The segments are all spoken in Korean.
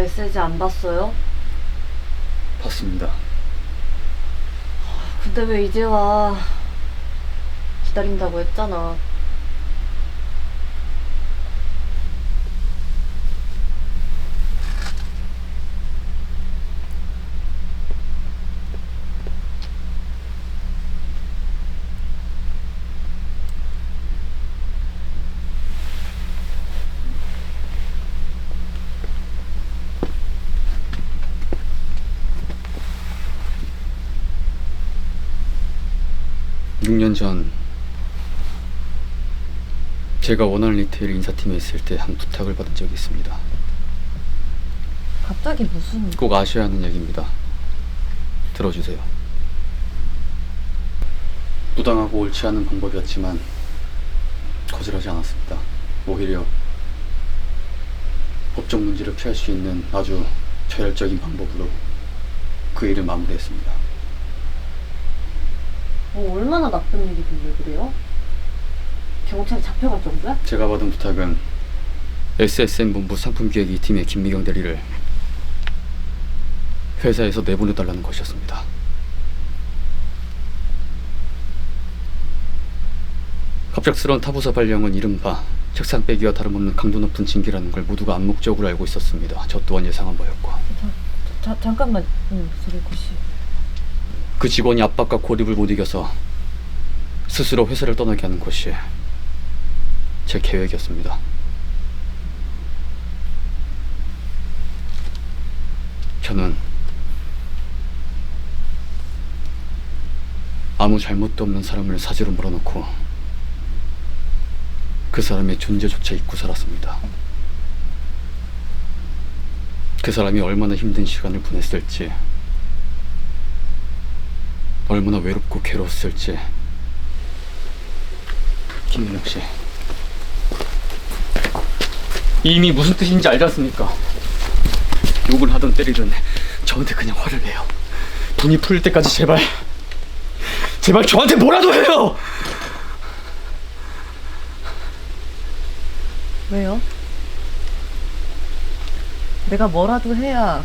메시지 안 봤어요? 봤습니다. 근데 왜 이제 와? 기다린다고 했잖아. 육년전 제가 원하는 리테일 인사팀에 있을 때 한 부탁을 받은 적이 있습니다. 갑자기 무슨... 꼭 아셔야 하는 얘기입니다. 들어주세요. 부당하고 옳지 않은 방법이었지만 거절하지 않았습니다. 오히려 법적 문제를 피할 수 있는 아주 저열적인 방법으로 그 일을 마무리했습니다. 뭐 얼마나 나쁜 일이길래 그래요? 경찰에 잡혀갈 정도야? 제가 받은 부탁은 SSM 본부 상품기획 2팀의 김미경 대리를 회사에서 내보내달라는 것이었습니다. 갑작스러운 타부서 발령은 이른바 책상 빼기와 다름없는 강도 높은 징계라는 걸 모두가 암묵적으로 알고 있었습니다. 저 또한 예상한 바였고 자, 잠깐만, 응, 소리코 씨. 그 직원이 압박과 고립을 못 이겨서 스스로 회사를 떠나게 하는 것이 제 계획이었습니다. 저는 아무 잘못도 없는 사람을 사지로 몰아넣고 그 사람의 존재조차 잊고 살았습니다. 그 사람이 얼마나 힘든 시간을 보냈을지 얼마나 외롭고 괴로웠을지 김민혁 씨 이미 무슨 뜻인지 알지 않습니까? 욕을 하든 때리든 저한테 그냥 화를 내요 분이 풀릴 때까지 제발 제발 저한테 뭐라도 해요 왜요? 내가 뭐라도 해야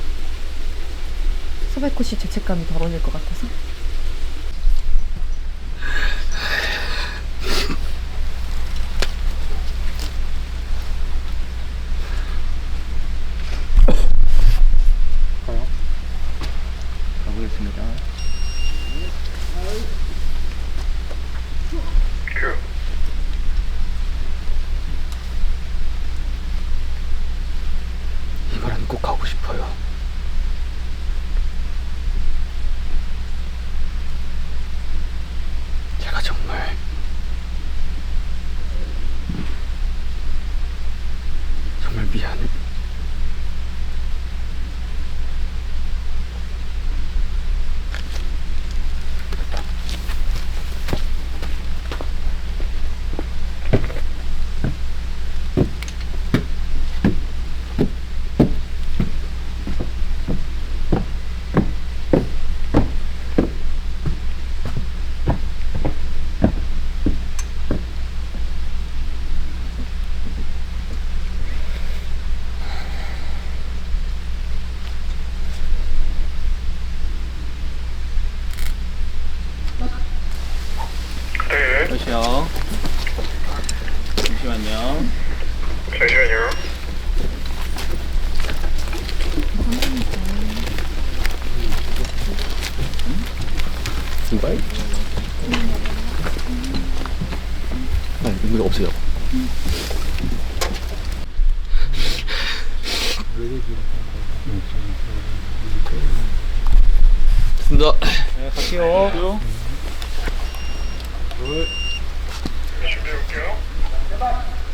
소백호 씨 죄책감이 덜어질 것 같아서? 가보겠습니다 이번엔 꼭 가고 싶어요 제가 정말 정말 미안해 잠시요. 잠시만요. 잠시만요. 이거요? 아, 이거 없어요. 습니다 네, 갈게요. 준 Debate.